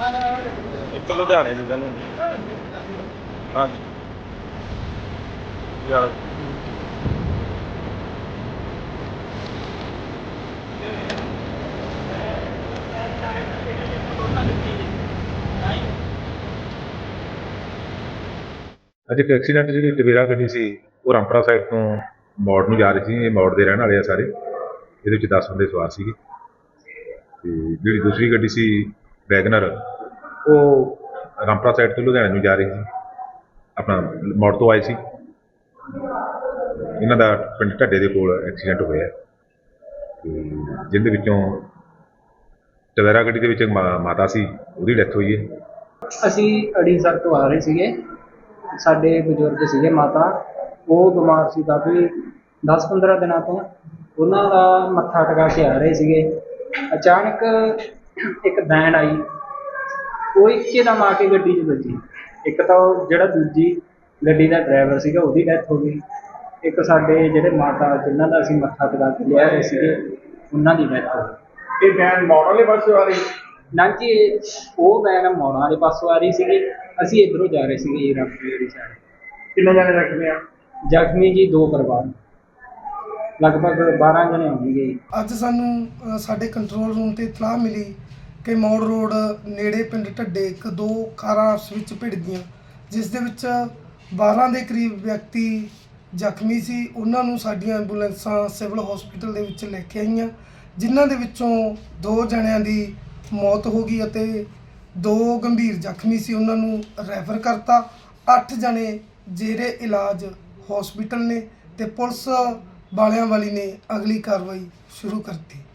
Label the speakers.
Speaker 1: ਇੱਕ ਲੁਧਿਆਣੇ ਦੀ ਗੱਲ ਹਾਂਜੀ। ਯਾਰ।
Speaker 2: ਅੱਜ ਇੱਕ ਐਕਸੀਡੈਂਟ ਜਿਹੜੀ ਟਵੇਰਾ ਗੱਡੀ ਸੀ, ਉਹ ਰਾਮਪੁਰਾ ਸਾਈਡ ਤੋਂ ਮੋੜ ਨੂੰ ਜਾ ਰਹੀ ਸੀ, ਇਹ ਮੋੜ ਦੇ ਰਹਿਣ ਵਾਲੇ ਆ ਸਾਰੇ। ਇਹਦੇ ਵਿੱਚ 10 ਬੰਦੇ ਸਵਾਰ ਸੀਗੇ। ਤੇ ਜਿਹੜੀ ਦੂਸਰੀ ਗੱਡੀ ਸੀ ਵੈਗਨਰ। ਉਹ ਰਾਮਪੁਰਾ ਸਾਈਡ ਤੋਂ ਲੁਧਿਆਣੇ ਨੂੰ ਜਾ ਰਹੀ ਸੀ। ਆਪਣਾ ਮੋੜ ਤੋਂ ਆਏ ਸੀ। ਇਹਨਾਂ ਦਾ ਪਿੰਡ ਢੱਡੇ ਦੇ ਕੋਲ ਐਕਸੀਡੈਂਟ ਹੋਇਆ। ਜਿਹਦੇ ਵਿੱਚੋਂ ਟਵੇਰਾ ਗੱਡੀ ਦੇ ਵਿੱਚ ਇੱਕ ਮਾਤਾ ਸੀ, ਉਹਦੀ ਡੈਥ ਹੋਈ ਹੈ।
Speaker 3: ਅਸੀਂ ਅੜੀਸਰ ਤੋਂ ਆ ਰਹੇ ਸੀਗੇ। ਸਾਡੇ ਬਜ਼ੁਰਗ ਸੀਗੇ ਮਾਤਾ। ਉਹ ਬਿਮਾਰ ਸੀ ਕਾਫੀ 10-15 ਦਿਨਾਂ ਤੋਂ। ਉਹਨਾਂ ਦਾ ਮੱਥਾ ਟਿਕਾ ਕੇ ਆ ਰਹੇ ਸੀਗੇ। ਅਚਾਨਕ ਇੱਕ ਵੈਨ ਆਈ। ਉਹ ਇੱਕੇ ਦਮ ਆ ਕੇ ਗੱਡੀ 'ਚ ਵੱਜੀ। ਇੱਕ ਤਾਂ ਉਹ ਜਿਹੜਾ ਦੂਜੀ ਗੱਡੀ ਦਾ ਡਰਾਈਵਰ ਸੀਗਾ ਉਹਦੀ ਡੈਥ ਹੋ ਗਈ। ਇੱਕ ਸਾਡੇ ਜਿਹੜੇ ਮਾਤਾ ਜਿਨ੍ਹਾਂ ਦਾ ਅਸੀਂ ਮੱਥਾ ਟਿਕਾ ਕੇ ਲਿਆ ਰਹੇ ਸੀਗੇ ਉਹਨਾਂ ਦੀ ਡੈਥ ਹੋ ਗਈ।
Speaker 1: ਇਹ ਵੈਨ ਮੋੜ ਵਾਲੇ ਪਾਸੇ ਆ ਰਹੀ?
Speaker 3: ਨਾ ਜੀ ਇਹ- ਉਹ ਵੈਨ ਮੋੜਾਂ ਵਾਲੇ ਪਾਸੋਂ ਆ ਰਹੀ ਸੀਗੀ। ਅਸੀਂ ਇਧਰੋਂ ਜਾ ਰਹੇ ਸੀਗੇ ਜੀ ਰਾਮਪੁਰੇ ਦੀ ਸਾਈਡ
Speaker 1: ਕਿੰਨੇ ਜਣੇ ਰੱਖਦੇ ਆ?
Speaker 3: ਜ਼ਖਮੀ ਜੀ ਦੋ ਪਰਿਵਾਰ। ਲਗਭਗ 12 ਜਣੇ ਹੋਣਗੇ ਜੀ।
Speaker 4: ਅੱਜ ਸਾਨੂੰ ਅ, ਸਾਡੇ ਕੰਟਰੋਲ ਰੂਮ ਤੇ ਇਤਲਾਹ ਮਿਲੀ ਕਿ ਮੌੜ ਰੋਡ ਨੇੜੇ ਪਿੰਡ ਢੱਡੇ ਇੱਕ ਦੋ ਕਾਰਾਂ ਆਪਸ ਵਿੱਚ ਭਿੜ ਗਈਆਂ ਜਿਸ ਦੇ ਵਿੱਚ 12 ਦੇ ਕਰੀਬ ਵਿਅਕਤੀ ਜ਼ਖਮੀ ਸੀ। ਉਹਨਾਂ ਨੂੰ ਸਾਡੀਆਂ ਐਂਬੂਲੈਂਸਾਂ ਸਿਵਲ ਹਸਪੀਟਲ ਦੇ ਵਿੱਚ ਲੈ ਕੇ ਆਈਆਂ ਜਿਨ੍ਹਾਂ ਦੇ ਵਿੱਚੋਂ ਦੋ ਜਣਿਆਂ ਦੀ ਮੌਤ ਹੋ ਗਈ ਅਤੇ ਦੋ ਗੰਭੀਰ ਜ਼ਖਮੀ ਸੀ। ਉਹਨਾਂ ਨੂੰ ਰੈਫਰ ਕਰਤਾ। 8 ਜਣੇ ਜੇਰੇ ਇਲਾਜ ਹਸਪੀਟਲ ਨੇ ਤੇ ਪੁਲਿਸ ਵਾਲਿਆਂ ਵਾਲੀ ਨੇ ਅਗਲੀ ਕਾਰਵਾਈ ਸ਼ੁਰੂ ਕਰਤੀ।